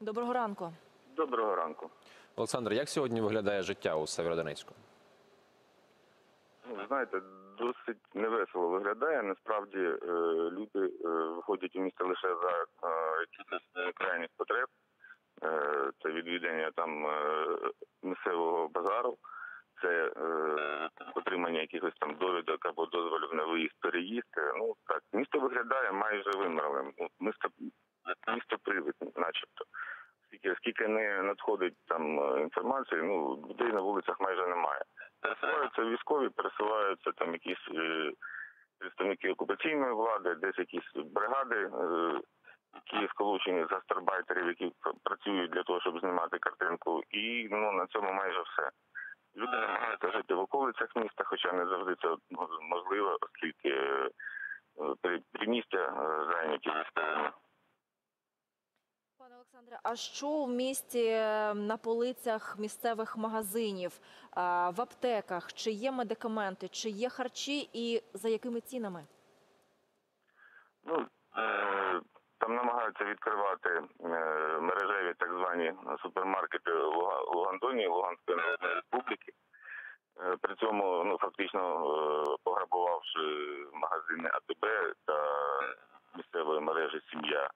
Доброго ранку. Доброго ранку. Олександр, як сьогодні виглядає життя у Северодонецьку? Ну, Ви знаєте, досить невесело виглядає. Насправді е, люди е, виходять у місто лише за е, якихось крайніх потреб. Це відвідання там місцевого базару, це отримання якихось там довідок або дозволів на виїзд, переїзд. Ну так, місто виглядає майже вимерлим. Ну, Місто місто привид, начебто. Скільки скільки не надходить там е, інформації, ну людей на вулицях майже немає. Пересуваються військові, пересуваються там якісь е, представники окупаційної влади, десь якісь бригади, е, які сколочені з гастарбайтерів, які працюють для того, щоб знімати картинку. І ну на цьому майже все. Люди намагаються жити в околицях міста, хоча не завжди це можливо, оскільки е, при- примістя е, зайняті військовими. Олександре, а що в місті е, на полицях місцевих магазинів, в аптеках? Чи є медикаменти, чи є харчі і за якими цінами? Ну, е, там намагаються відкривати е, мережеві так звані супермаркети Луга- Лугандоні, Луганської Республіки. Е, При цьому ну, фактично е, пограбувавши магазини АТБ та місцевої мережі Сім'я.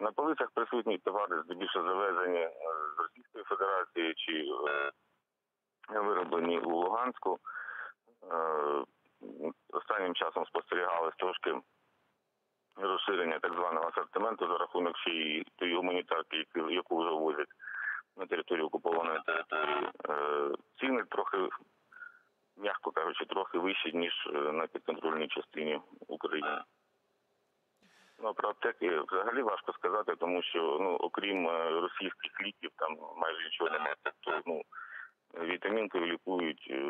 На полицях присутні товари здебільшого завезені е, з Російської Федерації чи е, вироблені у Луганську. Е, Останнім часом спостерігалось трошки розширення так званого асортименту за рахунок ще й тієї гуманітарки, яку- вже возять на територію окупованої території. Ціни трохи, м'яко кажучи, трохи вищі, ніж на підконтрольній частині України. А про аптеки взагалі важко сказати, тому що ну, окрім е, російських ліків, там майже нічого немає. Тобто, ну, вітамінкою лікують е,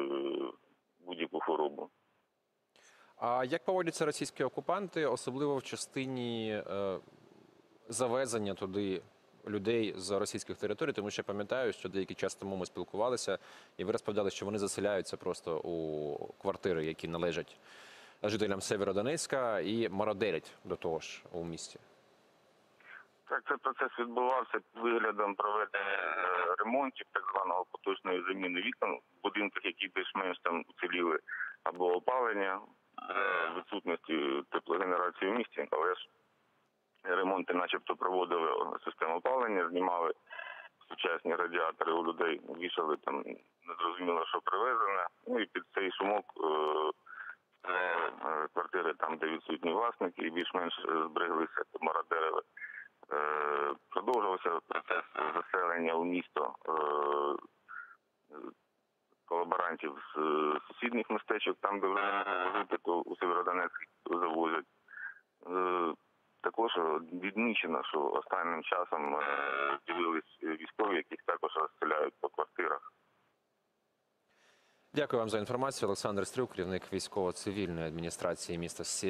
будь-яку хворобу. А як поводяться російські окупанти, особливо в частині е, завезення туди людей з російських територій? Тому що я пам'ятаю, що деякий час тому ми спілкувалися, і ви розповідали, що вони заселяються просто у квартири, які належать жителям Северодонецька, і мародерять до того ж у місті. Так, цей процес відбувався під виглядом проведення е, ремонтів, так званого поточної заміни вікон в будинках, які більш-менш там уціліли, або опалення, е, відсутності теплогенерації в місті, але ж ремонти начебто проводили систему опалення, знімали сучасні радіатори у людей, вішали там незрозуміло, що привезене. Ну і під цей шумок е, квартири там, де відсутні власники, і більш-менш е, збереглися мародерили. Е, Продовжувався процес заселення у місто е, колаборантів з сусідніх містечок, там, де вже жити, то у Северодонецьк завозять. Також відмічено, що останнім часом з'явились військові, яких також розстріляють по квартирах. Дякую вам за інформацію. Олександр Стрюк, керівник військово-цивільної адміністрації міста Сєвєродонецьк.